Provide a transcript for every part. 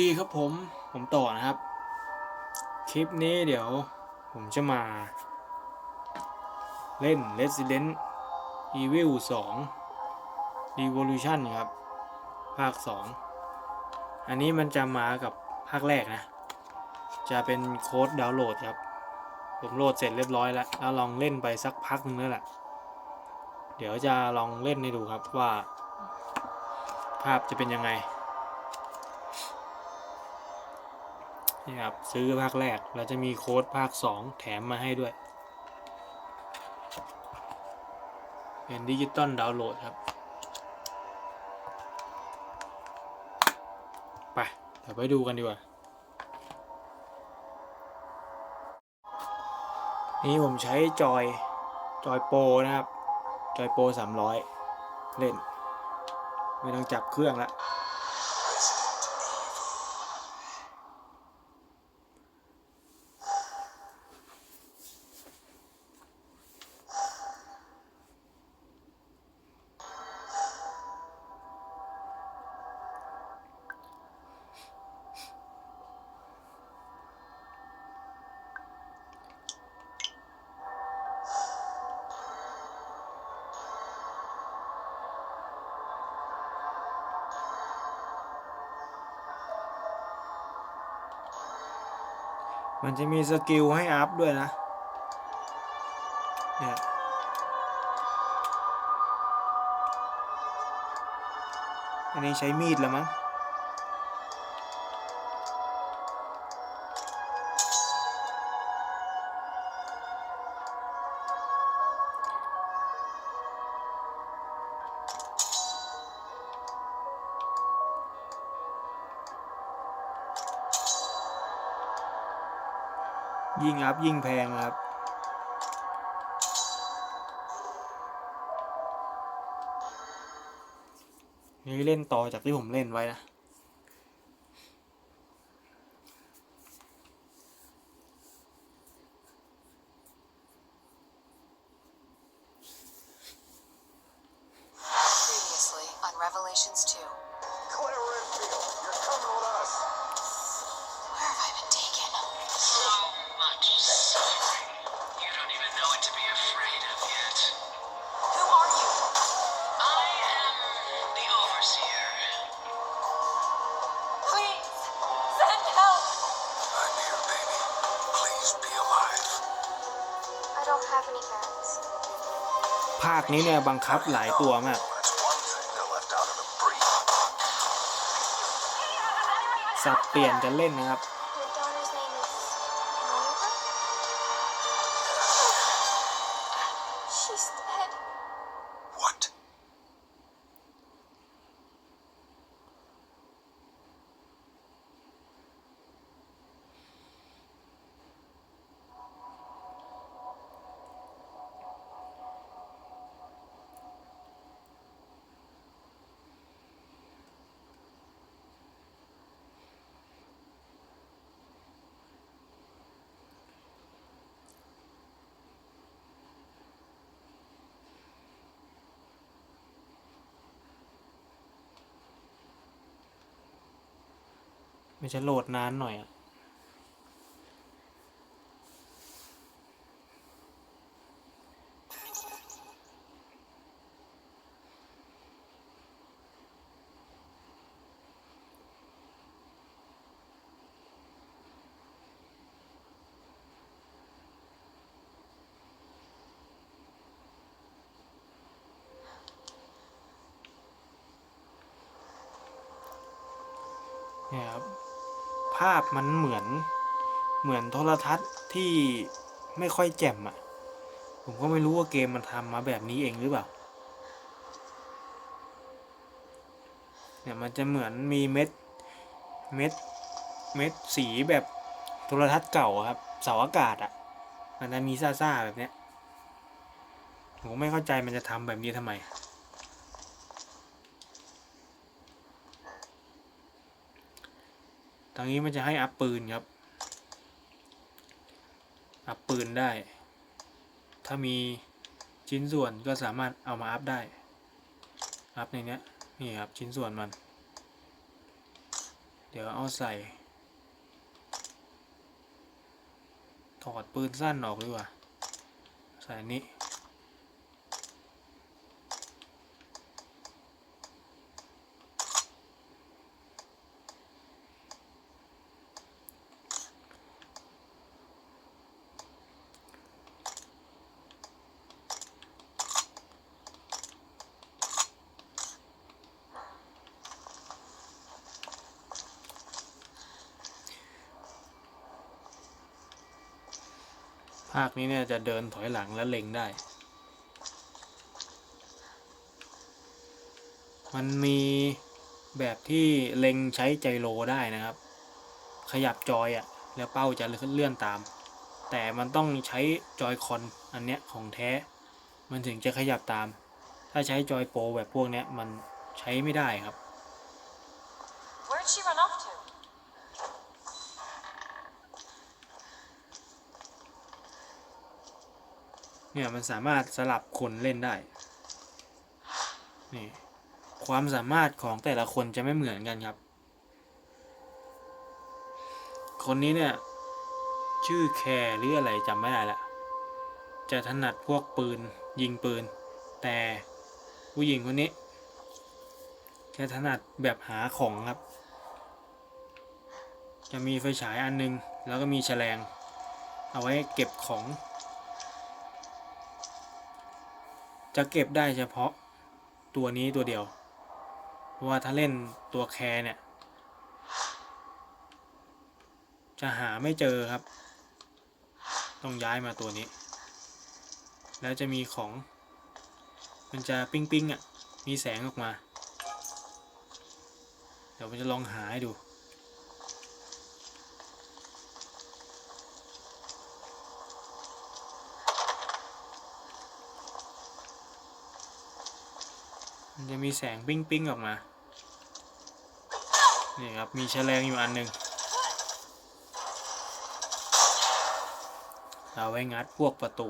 ดีครับผม ผมต่อนะครับ คลิปนี้เดี๋ยวผมจะมา เล่น Resident Evil 2 Revolution ครับ ภาค 2 อันนี้มันจะมากับภาคแรกนะ จะเป็นโค้ดดาวน์โหลดครับ ผมโหลดเสร็จเรียบร้อยแล้ว แล้วลองเล่นไปสักพักนึงแล้วแหละ เดี๋ยวจะลองเล่นให้ดูครับว่า ภาพจะเป็นยังไง นี่ครับซื้อภาคแรกแล้วจะมีโค้ดภาค 2 แถมมาให้ด้วย เป็นดิจิตอลดาวน์โหลดครับ ไปเดี๋ยวไปดูกันดีกว่า นี่ผมใช้จอย จอยโปรนะครับ จอยโปร300 เล่น ไม่ต้องจับเครื่องละ มันจะมีสกิลให้อัพด้วยนะ เนี่ย อันนี้ใช้มีดแล้วมั้ง ยิ่งอัพยิ่งแพงครับ นี่เล่นต่อจากที่ผมเล่นไว้นะ นี้เนี่ยบังคับหลายตัวมากสับเปลี่ยนกันเล่นนะครับ มันจะโหลดนานหน่อยอะ ภาพมันเหมือนเหมือนโทรทัศน์ที่ไม่ค่อยแจ่มอะ ผมก็ไม่รู้ว่าเกมมันทำมาแบบนี้เองหรือเปล่า เนี่ยมันจะเหมือนมีเม็ดเม็ดเม็ดสีแบบโทรทัศน์เก่าครับเสาอากาศอะ มันจะมีซ่าๆแบบเนี้ยผมไม่เข้าใจมันจะทำแบบนี้ทำไม ทางนี้มันจะให้อัพปืนครับ อัพปืนได้ ถ้ามีชิ้นส่วนก็สามารถเอามาอัพได้ อัพในเนี้ยนี่ครับชิ้นส่วนมัน เดี๋ยวเอาใส่ ถอดปืนสั้นออกดีกว่า ใส่อันาคนี้เนี่ยจะเดินถอยหลังและเล็งได้ มันมีแบบที่เล็งใช้ใจโลได้นะครับ ขยับจอยอะ่ะ แล้วเป้าจะเลื่อนตาม แต่มันต้องใช้จอยคอนอันเนี้ยของแท้ มันถึงจะขยับตาม ถ้าใช้จอยโปรแบบพวกเนี้ยมันใช้ไม่ได้ครับ เนี่ยมันสามารถสลับคนเล่นได้ นี่ความสามารถของแต่ละคนจะไม่เหมือนกันครับ คนนี้เนี่ย ชื่อแคร์หรืออะไรจำไม่ได้ละจะถนัดพวกปืนยิงปืน แต่ผู้หญิงคนนี้จะถนัดแบบหาของครับ จะมีไฟฉายอันนึง แล้วก็มีแฉลง เอาไว้เก็บของ จะเก็บได้เฉพาะตัวนี้ตัวเดียว เพราะว่าถ้าเล่นตัวแคร์เนี่ย จะหาไม่เจอครับ ต้องย้ายมาตัวนี้ แล้วจะมีของ มันจะปิ้งปิ้งๆอะ มีแสงออกมา เดี๋ยวมันจะลองหาให้ดู จะมีแสงปิ้งปิ้งๆออกมา นี่ครับ มีแฉลงอยู่อันหนึ่งเอาไว้งัดพวกประตู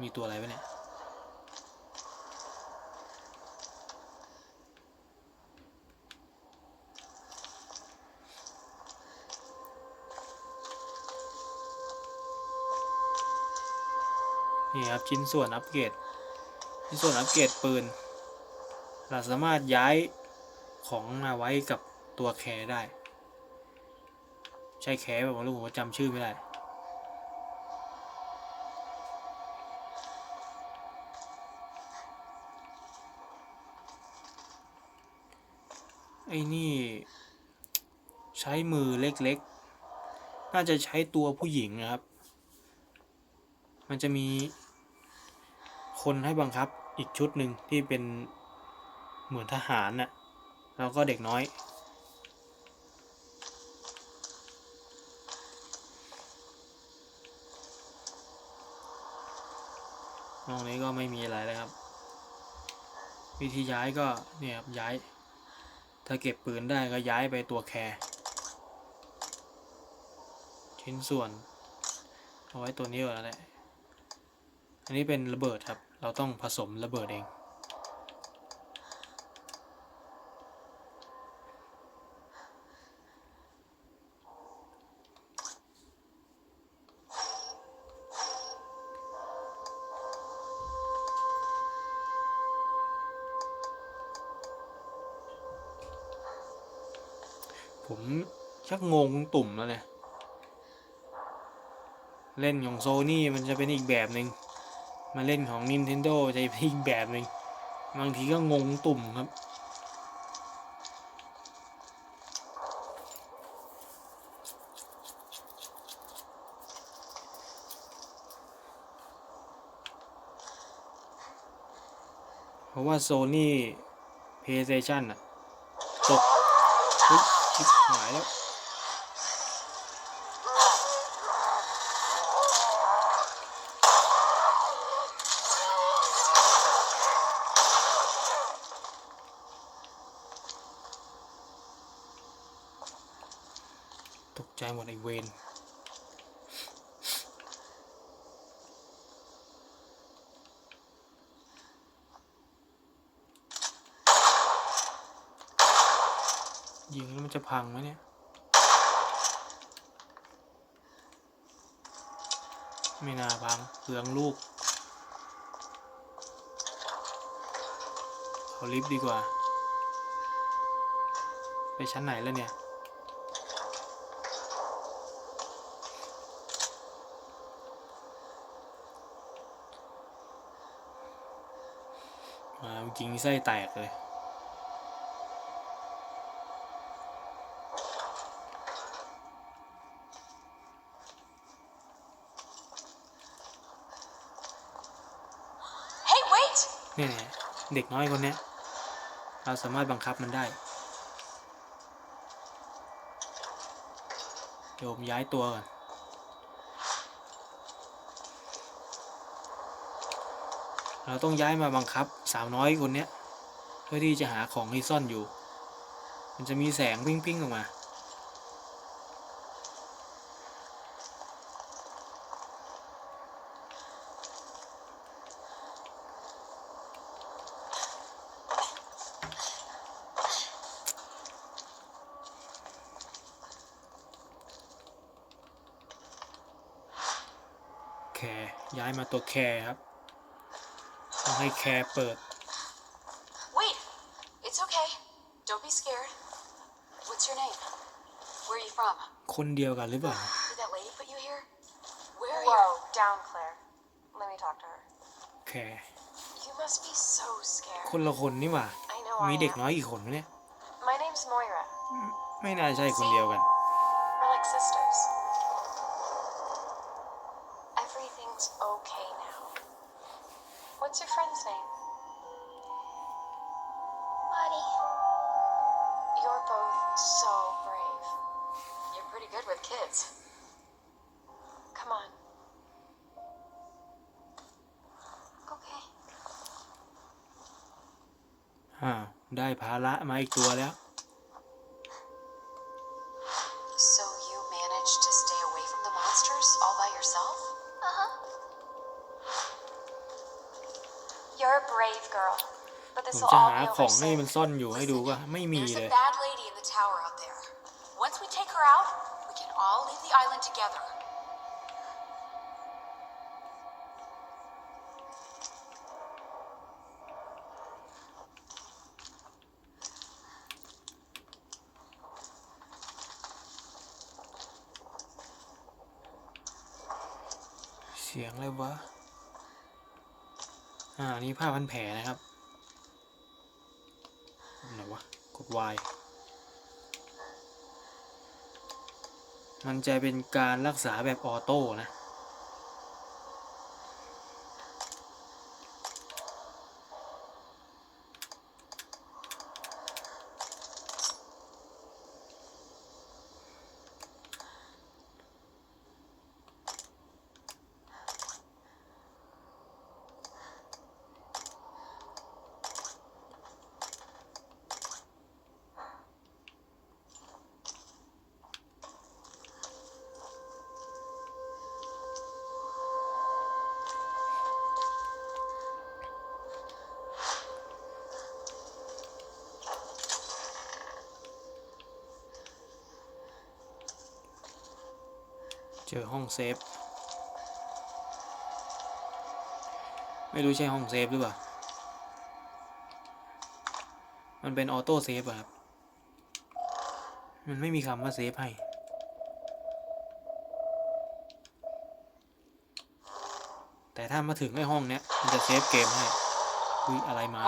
มีตัวอะไรไหมเนี่ย นี่ครับ ชิ้นส่วนอัปเกรด ในส่วนอัปเกรดปืน เราสามารถย้ายของมาไว้กับตัวแคร์ได้ ใช่แคร์แบบผมรู้ผมจำชื่อไม่ได้ไอ้นี่ ใช้มือเล็กๆ น่าจะใช้ตัวผู้หญิงนะครับ มันจะมี คนให้บังคับอีกชุดหนึ่งที่เป็นเหมือนทหารน่ะแล้วก็เด็กน้อย ตรงนี้ก็ไม่มีอะไรเลยครับ วิธีย้ายก็เนี่ยครับย้าย ถ้าเก็บปืนได้ก็ย้ายไปตัวแคร์ชิ้นส่วน เอาไว้ตัวนี้ก่อนแล้วแหละอันนี้เป็นระเบิดครับ เราต้องผสมระเบิดเองผมชักงงตุ่มแล้วเนี่ย เล่นของโซนี่มันจะเป็นอีกแบบหนึ่ง มาเล่นของ Nintendo จะเป็นอีกแบบหนึ่งบางทีก็งงตุ่มครับ เพราะว่า Sony PlayStation อะตกชิบหายแล้ว ใจหมดไอเวนยิงแล้วมันจะพังไหมเนี่ย ไม่น่าพังเปลืองลูก เอาลิฟต์ดีกว่า ไปชั้นไหนแล้วเนี่ย มาจริงๆไส้แตกเลย Hey, wait! เนี่ยเด็กน้อยคนเนี้ยเราสามารถบังคับมันได้เดี๋ยวผมย้ายตัวก่อน เราต้องย้ายมาบังคับสาวน้อยคนเนี้ยเพื่อที่จะหาของที่ซ่อนอยู่ มันจะมีแสงปิ้งปิ้งออกมา แคร์ย้ายมาตัวแคร์ครับ ให้แคร์เปิด Wait! It's okay. Don't be scared. What's your name? Where are you from? คนเดียวกันหรือเปล่า Did that lady put you here? Where are Whoa, you? down, Claire. Let me talk to her. แคร์ You must be so scared. คนละคนนี่หว่า I know มี I เด็ก am. น้อยอีกคนไหมเนี่ย My name's Moira. ไม่น่าใช่คนเดียวกัน We're like sisters. ได้ภาระมาอีกตัวแล้ว So you managed to stay away from the monsters all by yourself? Uh huh. You're a brave girl. But ผ this ม will จะ all หา be ขอ over งให้ soon. มันซ่อนอยู่ให้ดูว่าไม่มี There's เลย a bad lady in the tower out there. Once we take her out, we can all leave the island together. วะ อ่า นี่ผ้าพันแผลนะครับไหนวะ กด Y มันจะเป็นการรักษาแบบออโต้นะ เจอห้องเซฟ ไม่รู้ใช่ห้องเซฟหรือเปล่า มันเป็นออโต้เซฟอะครับ มันไม่มีคำว่าเซฟให้ แต่ถ้ามาถึงไอ้ห้องเนี้ย มันจะเซฟเกมให้ อุ้ยอะไรมา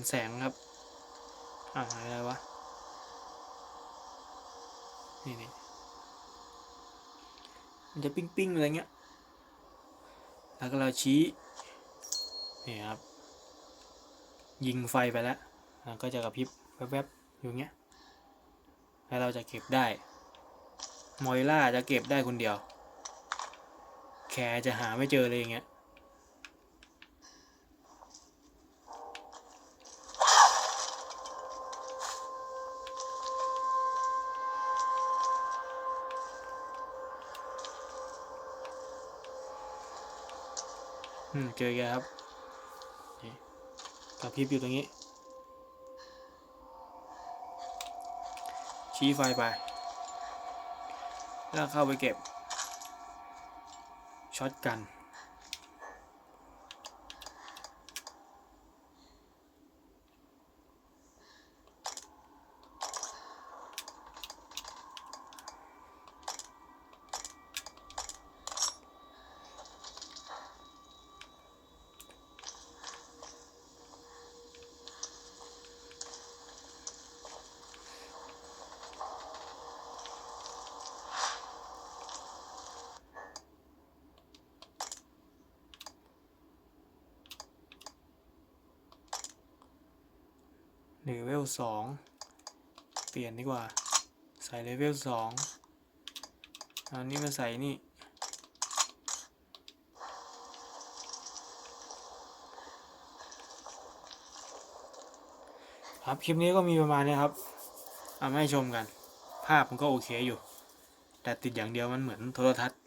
นแสงครับ อ่าอะไรวะ นี่นี่มันจะปิ้งปิ้งๆอะไรเงี้ย แล้วก็เราชี้ นี่ครับ ยิงไฟไปแล้วมันก็จะกระพริบแวบๆอยู่เงี้ย แล้วเราจะเก็บได้ มอยล่าจะเก็บได้คนเดียว แคร์จะหาไม่เจอเลยอย่างเงี้ย เจอแกครับกระพริบอยู่ตรงนี้ ชี้ไฟไป แล้วเข้าไปเก็บช็อตกัน เลเวลสองเปลี่ยนดีกว่า ใส่เลเวลสองอันนี้มาใส่นี่ ครับ คลิปนี้ก็มีประมาณนี้ครับ เอามาให้ชมกัน ภาพมันก็โอเคอยู่ แต่ติดอย่างเดียวมันเหมือนโทรทัศน์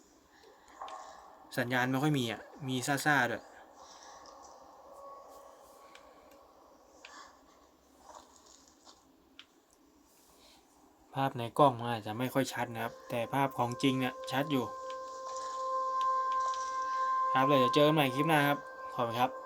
สัญญาณไม่ค่อยมีอะ มีซ่าๆด้วย ภาพในกล้องมันอาจจะไม่ค่อยชัดนะครับ แต่ภาพของจริงเนี่ยชัดอยู่ ครับเลยจะเจอกันใหม่คลิปหน้าครับ ขอบคุณครับ